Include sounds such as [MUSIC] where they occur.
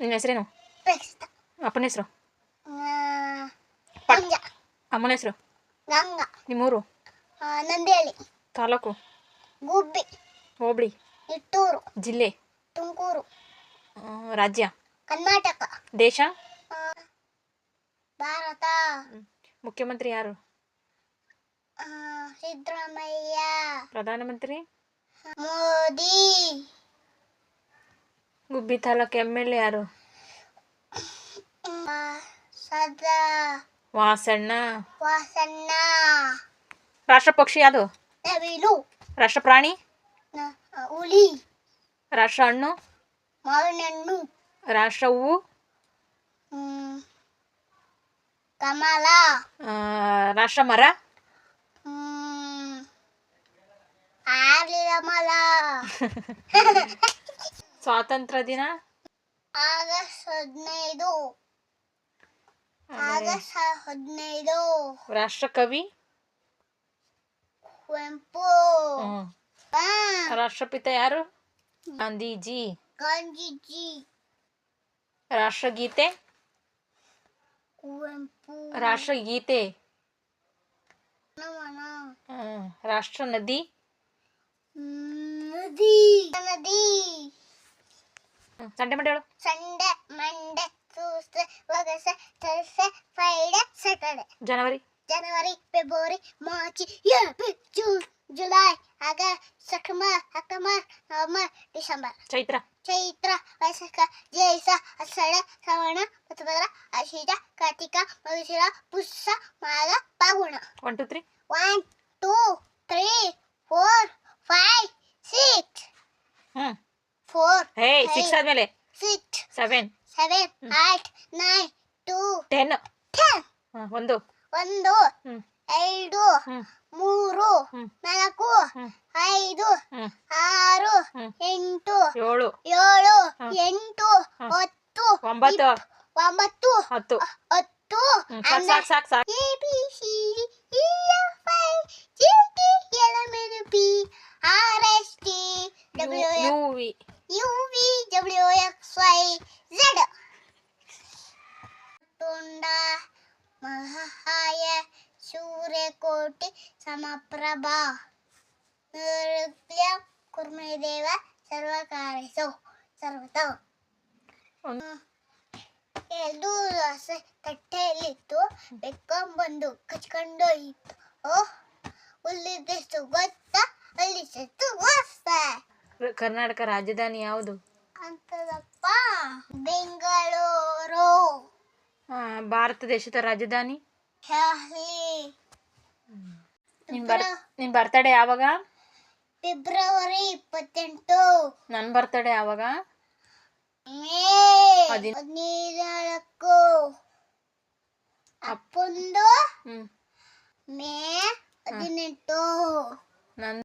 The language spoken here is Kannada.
ನಿನ್ನ ಹೆಸರೇನು ಪ್ರಸ್ತ ಅಪ್ಪನ ಹೆಸರು ಆ, ಪಟ್- ಮಂಜ ಅಮ್ಮನ ಹೆಸರು ಗಂಗ ನಿಮ್ಮೂರು ಆ, ನಂದೇಳಿ ತಾಲೂಕು ಗುಬ್ಬಿ ಹೋಬಳಿ ನಿಟ್ಟೂರು ಜಿಲ್ಲೆ ತುಮಕೂರು ಆ, ರಾಜ್ಯ ಕರ್ನಾಟಕ ದೇಶ ಆ, ಭಾರತ ಮುಖ್ಯಮಂತ್ರಿ ಯಾರು ಆ, ಸಿದ್ದರಾಮಯ್ಯ ಪ್ರಧಾನಮಂತ್ರಿ Modi Gubbi taluk M L A ಯಾರು? ವಾಸಣ್ಣ. ವಾಸಣ್ಣ. ರಾಷ್ಟ್ರ ಪಕ್ಷಿ ಯಾವುದು ನವಿಲು ರಾಷ್ಟ್ರ ಪ್ರಾಣಿ ಹುಲಿ. ರಾಷ್ಟ್ರ ಹಣ್ಣು ಮಾವಿನ ಹಣ್ಣು ರಾಷ್ಟ್ರ ಹೂವು ಕಮಲ ರಾಷ್ಟ್ರ ಮರ ಆರ್ಲಿದ ಮಲ. [LAUGHS] ಸ್ವಾತಂತ್ರ್ಯ ದಿನ? ಆಗಸ್ಟ್ ಹದಿನೈದು. ಆಗಸ್ಟ್ ಹದಿನೈದು. ರಾಷ್ಟ್ರ ಕವಿ ಕುವೆಂಪು ರಾಷ್ಟ್ರಪಿತ ಯಾರು? ಗಾಂಧೀಜಿ. ಗಾಂಧೀಜಿ. ರಾಷ್ಟ್ರಗೀತೆ? ಕುವೆಂಪು. ರಾಷ್ಟ್ರಗೀತೆ. ರಾಷ್ಟ್ರ ನದಿ ನದಿ. ನದಿ. Sunday Monday Sunday Monday Tuesday Wednesday Thursday Friday Saturday January January February March April June July August September October November December Chaitra చైత్ర వైశాఖ జ్యేష్ఠ అషాఢ శ్రవణ ప్రతిపద అశీష కార్తీక మధుశిర పుష్య మాఘ పాగుణ one two three one two three four ಹೇ ಸಿಕ್ಸ್ ಆದ್ಮೇಲೆ. Six seven seven eight nine two ten ಒಂದು. ಒಂದು ಎರಡು ಮೂರು. ನಾಲ್ಕು. ಐದು ಆರು. ಎಂಟು ಏಳು. ಏಳು. ಎಂಟು. ಹತ್ತು ಒಂಬತ್ತು. ಒಂಬತ್ತು ಹತ್ತು. ಹತ್ತು. ಸಾಕ್ ಸಾಕ್ ಸಾಕ್ ಸಾಕ್. A B C D E F I G T L M N P R S T W U V U V W X Y Z ತುಂಡ ಮಹಾಯ ಸೂರ್ಯಕೋಟಿ ಸಮಪ್ರಭಾ ನೃತ್ಯ ಕುರ್ಮದೇವ ಸರ್ವಕಾರಿಸು ಸರ್ವತ ಎರಡು ದೋಸೆ ತಟ್ಟೆಯಲ್ಲಿತ್ತು ಬೆಕ್ಕೊಂಬಂದು ಕಚ್ಕೊಂಡೋಯಿತು ಓ ಉಲ್ಲಿದ್ದೆಷ್ಟು ಗೊತ್ತಾ ಅಲ್ಲಿಸೆಷ್ಟು ಗೊತ್ತಾ ಕರ್ನಾಟಕ ರಾಜಧಾನಿ ಯಾವುದು? ಅಂತದಪ್ಪ ಬೆಂಗಳೂರು. ಆ, ಭಾರತ ದೇಶದ ರಾಜಧಾನಿ? ಶಾಲಿ ನಿನ್ ಬರ್ ನಿನ್ ಬರ್ತಡೇ ಯಾವಾಗ? ಫೆಬ್ರವರಿ ಇಪ್ಪತ್ತೆಂಟು. ನನ್ ಬರ್ತಡೇ ಯಾವಾಗ? ಮೇ ಹದಿನ- ಹದಿನಾಲ್ಕು ಅಪ್ಪಂದು ಹ್ಮ್. ಮೇ ಹದಿನೆಂಟು. ನನ್